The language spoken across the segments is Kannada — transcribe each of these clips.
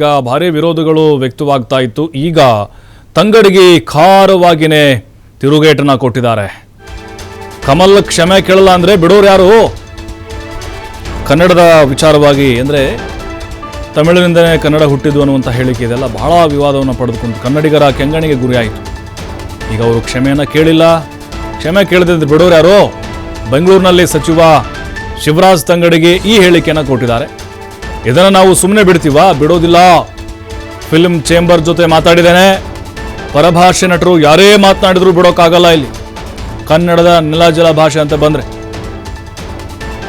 ಈಗ ಭಾರಿ ವಿರೋಧಗಳು ವ್ಯಕ್ತವಾಗ್ತಾ ಇತ್ತು. ಈಗ ತಂಗಡಿಗೆ ಖಾರವಾಗಿನೇ ತಿರುಗೇಟನ್ನ ಕೊಟ್ಟಿದ್ದಾರೆ. ಕಮಲ್ ಕ್ಷಮೆ ಕೇಳಲ್ಲ ಅಂದ್ರೆ ಬಿಡೋರು ಯಾರು? ಕನ್ನಡದ ವಿಚಾರವಾಗಿ ಅಂದ್ರೆ ತಮಿಳಿನಿಂದನೇ ಕನ್ನಡ ಹುಟ್ಟಿದ್ವು ಅನ್ನುವಂಥ ಹೇಳಿಕೆ ಇದೆಲ್ಲ ಬಹಳ ವಿವಾದವನ್ನು ಪಡೆದುಕೊಂಡು ಕನ್ನಡಿಗರ ಕೆಂಗಣಿಗೆ ಗುರಿಯಾಯಿತು. ಈಗ ಅವರು ಕ್ಷಮೆಯನ್ನ ಕೇಳಿಲ್ಲ. ಕ್ಷಮೆ ಕೇಳದಿದ್ರೆ ಬಿಡೋರು ಯಾರು? ಬೆಂಗಳೂರಿನಲ್ಲಿ ಸಚಿವ ಶಿವರಾಜ್ ತಂಗಡಿಗೆ ಈ ಹೇಳಿಕೆಯನ್ನು ಕೊಟ್ಟಿದ್ದಾರೆ. ಇದನ್ನು ನಾವು ಸುಮ್ಮನೆ ಬಿಡ್ತೀವ? ಬಿಡೋದಿಲ್ಲ. ಫಿಲ್ಮ್ ಚೇಂಬರ್ ಜೊತೆ ಮಾತಾಡಿದ್ದೇನೆ. ಪರಭಾಷೆ ನಟರು ಯಾರೇ ಮಾತನಾಡಿದ್ರು ಬಿಡೋಕ್ಕಾಗಲ್ಲ ಇಲ್ಲಿ. ಕನ್ನಡದ ನೆಲಜಲ ಭಾಷೆ ಅಂತ ಬಂದರೆ.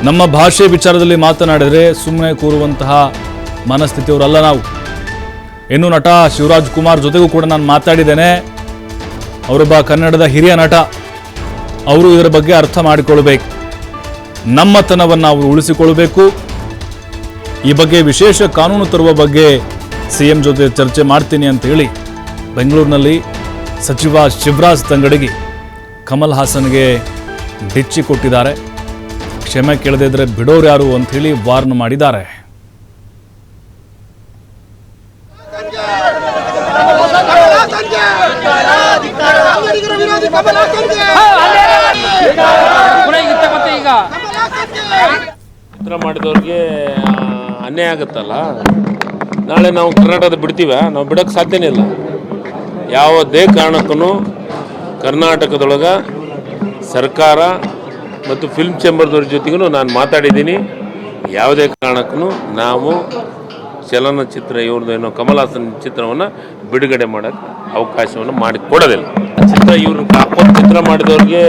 ನಮ್ಮ ಭಾಷೆ ವಿಚಾರದಲ್ಲಿ ಮಾತನಾಡಿದರೆ ಸುಮ್ಮನೆ ಕೂರುವಂತಹ ಮನಸ್ಥಿತಿಯವರಲ್ಲ ನಾವು. ಇನ್ನು ನಟ ಶಿವರಾಜ್ ಕುಮಾರ್ ಜೊತೆಗೂ ಕೂಡ ನಾನು ಮಾತಾಡಿದ್ದೇನೆ. ಅವರೊಬ್ಬ ಕನ್ನಡದ ಹಿರಿಯ ನಟ. ಅವರು ಇದರ ಬಗ್ಗೆ ಅರ್ಥ ಮಾಡಿಕೊಳ್ಬೇಕು. ನಮ್ಮತನವನ್ನು ಅವರು ಉಳಿಸಿಕೊಳ್ಬೇಕು ಈ ಬಗ್ಗೆ ವಿಶೇಷ ಕಾನೂನು ತರುವ ಬಗ್ಗೆ ಸಿಎಂ ಜೊತೆ ಚರ್ಚೆ ಮಾಡ್ತೀನಿ ಅಂತ ಹೇಳಿ ಬೆಂಗಳೂರಿನಲ್ಲಿ ಸಚಿವ ಶಿವರಾಜ್ ತಂಗಡಿಗೆ ಕಮಲ್ ಹಾಸನ್ಗೆ ಡಿಚ್ಚಿ ಕೊಟ್ಟಿದ್ದಾರೆ. ಕ್ಷಮೆ ಕೇಳದೇ ಇದ್ರೆ ಬಿಡೋರು ಯಾರು ಅಂತ ಹೇಳಿ ವಾರ್ನ್ ಮಾಡಿದ್ದಾರೆ. ಮಾಡಿದವ್ರಿಗೆ ಅನ್ಯಾಯ ಆಗುತ್ತಲ್ಲ? ನಾಳೆ ನಾವು ಕರ್ನಾಟಕದ ಬಿಡ್ತೀವ? ನಾವು ಬಿಡೋಕ್ಕೆ ಸಾಧ್ಯನೇ ಇಲ್ಲ. ಯಾವುದೇ ಕಾರಣಕ್ಕೂ ಕರ್ನಾಟಕದೊಳಗೆ ಸರ್ಕಾರ ಮತ್ತು ಫಿಲ್ಮ್ ಚೇಂಬರ್ದವ್ರ ಜೊತೆಗೂ ನಾನು ಮಾತಾಡಿದ್ದೀನಿ. ಯಾವುದೇ ಕಾರಣಕ್ಕೂ ನಾವು ಚಲನಚಿತ್ರ ಇವ್ರದ್ದು ಏನೋ ಕಮಲ್ ಹಾಸನ್ ಚಿತ್ರವನ್ನು ಬಿಡುಗಡೆ ಮಾಡೋಕ್ಕೆ ಅವಕಾಶವನ್ನು ಮಾಡಿಕೊಡೋದಿಲ್ಲ. ಚಿತ್ರ ಇವ್ರನ್ನ ಕಾಪೋತ್ ಚಿತ್ರ ಮಾಡಿದವ್ರಿಗೆ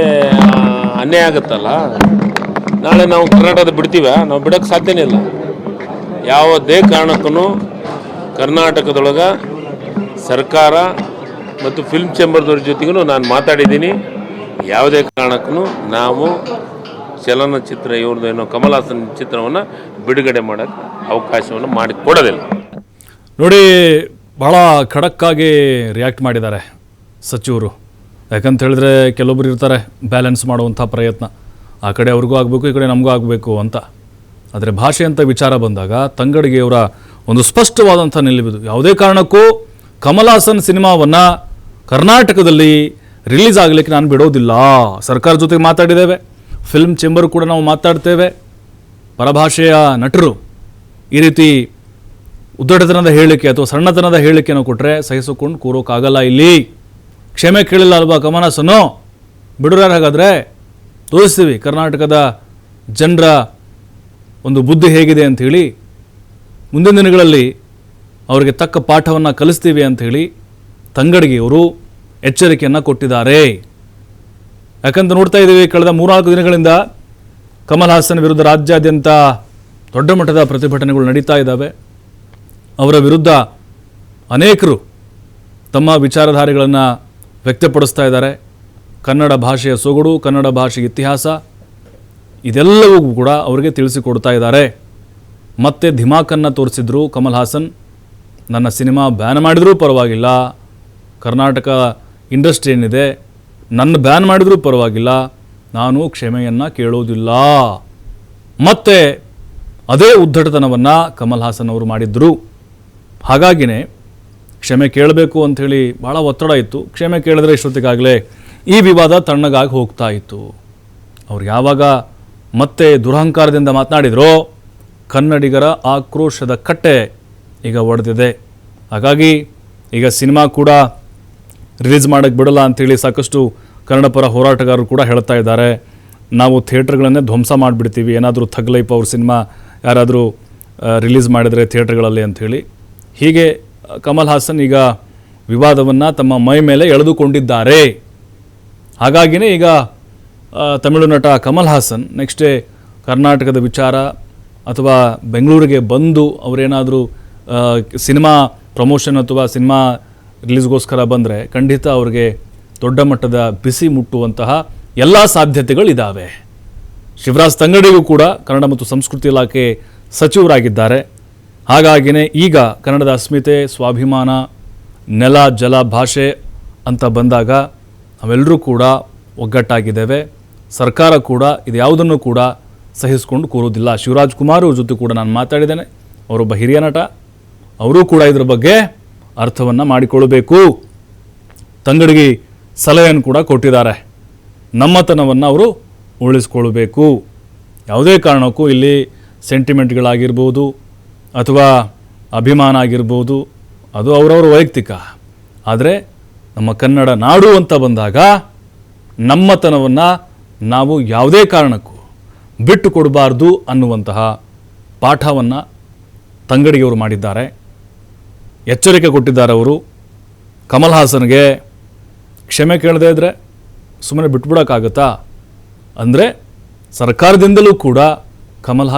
ಅನ್ಯಾಯ ಆಗುತ್ತಲ್ಲ? ನಾಳೆ ನಾವು ಕರ್ನಾಟಕದ ಬಿಡ್ತೀವ? ನಾವು ಬಿಡೋಕ್ಕೆ ಸಾಧ್ಯನೇ ಇಲ್ಲ. ಯಾವುದೇ ಕಾರಣಕ್ಕೂ ಕರ್ನಾಟಕದೊಳಗೆ ಸರ್ಕಾರ ಮತ್ತು ಫಿಲ್ಮ್ ಚೇಂಬರ್ದವ್ರ ಜೊತೆಗೂ ನಾನು ಮಾತಾಡಿದ್ದೀನಿ. ಯಾವುದೇ ಕಾರಣಕ್ಕೂ ನಾವು ಚಲನಚಿತ್ರ ಇವ್ರದ್ದು ಏನೋ ಕಮಲ್ ಹಾಸನ್ ಚಿತ್ರವನ್ನು ಬಿಡುಗಡೆ ಮಾಡೋಕ್ಕೆ ಅವಕಾಶವನ್ನು ಮಾಡಿಕೊಡೋದಿಲ್ಲ ನೋಡಿ ಭಾಳ ಖಡಕ್ಕಾಗಿ ರಿಯಾಕ್ಟ್ ಮಾಡಿದ್ದಾರೆ ಸಚಿವರು. ಯಾಕಂತ ಹೇಳಿದ್ರೆ ಕೆಲವೊಬ್ರು ಇರ್ತಾರೆ ಬ್ಯಾಲೆನ್ಸ್ ಮಾಡುವಂಥ ಪ್ರಯತ್ನ. ಆ ಕಡೆ ಅವ್ರಿಗೂ ಆಗಬೇಕು, ಈ ಕಡೆ ನಮಗೂ ಆಗಬೇಕು ಅಂತ. ಆದರೆ ಭಾಷೆ ಅಂತ ವಿಚಾರ ಬಂದಾಗ ತಂಗಡಿಗೆಯವರ ಒಂದು ಸ್ಪಷ್ಟವಾದಂಥ ನಿಲುವಿದು. ಯಾವುದೇ ಕಾರಣಕ್ಕೂ ಕಮಲ್ ಹಾಸನ್ ಸಿನಿಮಾವನ್ನು ಕರ್ನಾಟಕದಲ್ಲಿ ರಿಲೀಸ್ ಆಗಲಿಕ್ಕೆ ನಾನು ಬಿಡೋದಿಲ್ಲ. ಸರ್ಕಾರ ಜೊತೆಗೆ ಮಾತಾಡಿದ್ದೇವೆ. ಫಿಲ್ಮ್ ಚೇಂಬರ್ ಕೂಡ ನಾವು ಮಾತಾಡ್ತೇವೆ. ಪರಭಾಷೆಯ ನಟರು ಈ ರೀತಿ ಉದ್ದಟತನದ ಹೇಳಿಕೆ ಅಥವಾ ಸಣ್ಣತನದ ಹೇಳಿಕೆಯನ್ನು ಕೊಟ್ಟರೆ ಸಹಿಸಿಕೊಂಡು ಕೂರೋಕ್ಕಾಗಲ್ಲ ಇಲ್ಲಿ. ಕ್ಷಮೆ ಕೇಳಿಲ್ಲ ಅಲ್ವಾ ಕಮಲಾಸನು ಬಿಡುರಾರ ಹಾಗಾದರೆ ತೋರಿಸ್ತೀವಿ ಕರ್ನಾಟಕದ ಜನರ ಒಂದು ಬುದ್ಧಿ ಹೇಗಿದೆ ಅಂಥೇಳಿ ಮುಂದಿನ ದಿನಗಳಲ್ಲಿ ಅವರಿಗೆ ತಕ್ಕ ಪಾಠವನ್ನು ಕಲಿಸ್ತೀವಿ ಅಂಥೇಳಿ ತಂಗಡಿಗೆಯವರು ಎಚ್ಚರಿಕೆಯನ್ನು ಕೊಟ್ಟಿದ್ದಾರೆ. ಯಾಕಂತ ನೋಡ್ತಾ ಇದ್ದೀವಿ, ಕಳೆದ ಮೂರ್ನಾಲ್ಕು ದಿನಗಳಿಂದ ಕಮಲ್ ಹಾಸನ್ ವಿರುದ್ಧ ರಾಜ್ಯಾದ್ಯಂತ ದೊಡ್ಡ ಮಟ್ಟದ ಪ್ರತಿಭಟನೆಗಳು ನಡೀತಾ ಇದ್ದಾವೆ. ಅವರ ವಿರುದ್ಧ ಅನೇಕರು ತಮ್ಮ ವಿಚಾರಧಾರೆಗಳನ್ನು ವ್ಯಕ್ತಪಡಿಸ್ತಾ ಇದ್ದಾರೆ. ಕನ್ನಡ ಭಾಷೆಯ ಸೊಗಡು, ಕನ್ನಡ ಭಾಷೆಯ ಇತಿಹಾಸ ಇದೆಲ್ಲವೂ ಕೂಡ ಅವರಿಗೆ ತಿಳಿಸಿಕೊಡ್ತಾ ಇದ್ದಾರೆ. ಮತ್ತೆ ಧಿಮಾಕನ್ನು ತೋರಿಸಿದ್ರು ಕಮಲ್ ಹಾಸನ್. ನನ್ನ ಸಿನಿಮಾ ಬ್ಯಾನ್ ಮಾಡಿದರೂ ಪರವಾಗಿಲ್ಲ. ಕರ್ನಾಟಕ ಇಂಡಸ್ಟ್ರಿ ಏನಿದೆ, ನನ್ನ ಬ್ಯಾನ್ ಮಾಡಿದರೂ ಪರವಾಗಿಲ್ಲ. ನಾನು ಕ್ಷಮೆಯನ್ನು ಕೇಳೋದಿಲ್ಲ. ಮತ್ತೆ ಅದೇ ಉದ್ದಟತನವನ್ನು ಕಮಲ್ ಹಾಸನ್ ಅವರು ಮಾಡಿದ್ದರು ಹಾಗಾಗಿನೇ ಕ್ಷಮೆ ಕೇಳಬೇಕು ಅಂಥೇಳಿ ಭಾಳ ಒತ್ತಡ ಇತ್ತು. ಕ್ಷಮೆ ಕೇಳಿದ್ರೆ ಇಷ್ಟೊತ್ತಿಗಾಗಲೇ ಈ ವಿವಾದ ತಣ್ಣಗಾಗಿ ಹೋಗ್ತಾ ಇತ್ತು. ಅವ್ರು ಯಾವಾಗ ಮತ್ತೆ ದುರಹಂಕಾರದಿಂದ ಮಾತನಾಡಿದರು ಕನ್ನಡಿಗರ ಆಕ್ರೋಶದ ಕಟ್ಟೆ ಈಗ ಒಡೆದಿದೆ. ಹಾಗಾಗಿ ಈಗ ಸಿನಿಮಾ ಕೂಡ ರಿಲೀಸ್ ಮಾಡೋಕ್ಕೆ ಬಿಡಲ್ಲ ಅಂಥೇಳಿ ಸಾಕಷ್ಟು ಕನ್ನಡ ಪರ ಹೋರಾಟಗಾರರು ಕೂಡ ಹೇಳ್ತಾ ಇದ್ದಾರೆ. ನಾವು ಥಿಯೇಟ್ರ್ಗಳನ್ನೇ ಧ್ವಂಸ ಮಾಡಿಬಿಡ್ತೀವಿ. ಏನಾದರೂ ಥಗ್ಲೈಪ್ ಅವ್ರ ಸಿನಿಮಾ ಯಾರಾದರೂ ರಿಲೀಸ್ ಮಾಡಿದರೆ ಥಿಯೇಟ್ರ್ಗಳಲ್ಲಿ ಅಂಥೇಳಿ. ಹೀಗೆ ಕಮಲ್ ಹಾಸನ್ ಈಗ ವಿವಾದವನ್ನು ತಮ್ಮ ಮೈ ಮೇಲೆ ಎಳೆದುಕೊಂಡಿದ್ದಾರೆ. ಹಾಗಾಗಿಯೇ ಈಗ ತಮಿಳು ನಟ ಕಮಲ್ ಹಾಸನ್ ನೆಕ್ಸ್ಟ್ ಡೇ ಕರ್ನಾಟಕದ ವಿಚಾರ ಅಥವಾ ಬೆಂಗಳೂರಿಗೆ ಬಂದು ಅವರೇನಾದರೂ ಸಿನಿಮಾ ಪ್ರಮೋಷನ್ ಅಥವಾ ಸಿನಿಮಾ ರಿಲೀಸ್ಗೋಸ್ಕರ ಬಂದರೆ ಖಂಡಿತ ಅವ್ರಿಗೆ ದೊಡ್ಡ ಮಟ್ಟದ ಬಿಸಿ ಮುಟ್ಟುವಂತಹ ಎಲ್ಲ ಸಾಧ್ಯತೆಗಳಿದ್ದಾವೆ ಶಿವರಾಜ್ ತಂಗಡಿಗೂ ಕೂಡ ಕನ್ನಡ ಮತ್ತು ಸಂಸ್ಕೃತಿ ಇಲಾಖೆ ಸಚಿವರಾಗಿದ್ದಾರೆ. ಹಾಗಾಗಿನೇ ಈಗ ಕನ್ನಡದ ಅಸ್ಮಿತೆ, ಸ್ವಾಭಿಮಾನ, ನೆಲ, ಜಲ, ಭಾಷೆ ಅಂತ ಬಂದಾಗ ನಾವೆಲ್ಲರೂ ಕೂಡ ಒಗ್ಗಟ್ಟಾಗಿದ್ದೇವೆ. ಸರ್ಕಾರ ಕೂಡ ಇದು ಯಾವುದನ್ನು ಕೂಡ ಸಹಿಸಿಕೊಂಡು ಕೂರೋದಿಲ್ಲ ಶಿವರಾಜ್ ಕುಮಾರ್ ಅವ್ರ ಜೊತೆ ಕೂಡ ನಾನು ಮಾತಾಡಿದ್ದೇನೆ. ಅವರೊಬ್ಬ ಹಿರಿಯ ನಟ. ಅವರೂ ಕೂಡ ಇದರ ಬಗ್ಗೆ ಅರ್ಥವನ್ನು ಮಾಡಿಕೊಳ್ಳಬೇಕು. ತಂಗಡಿಗೆ ಸಲಹೆಯನ್ನು ಕೂಡ ಕೊಟ್ಟಿದ್ದಾರೆ. ನಮ್ಮತನವನ್ನು ಅವರು ಉಳಿಸ್ಕೊಳ್ಬೇಕು ಯಾವುದೇ ಕಾರಣಕ್ಕೂ ಇಲ್ಲಿ ಸೆಂಟಿಮೆಂಟ್ಗಳಾಗಿರ್ಬೋದು ಅಥವಾ ಅಭಿಮಾನ ಆಗಿರ್ಬೋದು, ಅದು ಅವರವರ ವೈಯಕ್ತಿಕ. ಆದರೆ ನಮ್ಮ ಕನ್ನಡ ನಾಡು ಅಂತ ಬಂದಾಗ ನಮ್ಮತನವನ್ನು ನಾವು ಯಾವುದೇ ಕಾರಣಕ್ಕೂ ಬಿಟ್ಟು ಕೊಡಬಾರ್ದು ಅನ್ನುವಂತಹ ಪಾಠವನ್ನು ತಂಗಡಿಯವರು ಮಾಡಿದ್ದಾರೆ. ಎಚ್ಚರಿಕೆ ಕೊಟ್ಟಿದ್ದಾರೆ ಅವರು. ಕಮಲ್ ಹಾಸನ್ಗೆ ಕ್ಷಮೆ ಕೇಳದೇ ಇದ್ದರೆ ಸುಮ್ಮನೆ ಬಿಟ್ಬಿಡೋಕ್ಕಾಗುತ್ತಾ? ಅಂದರೆ ಸರ್ಕಾರದಿಂದಲೂ ಕೂಡ ಕಮಲ್ ಹಾಸನ್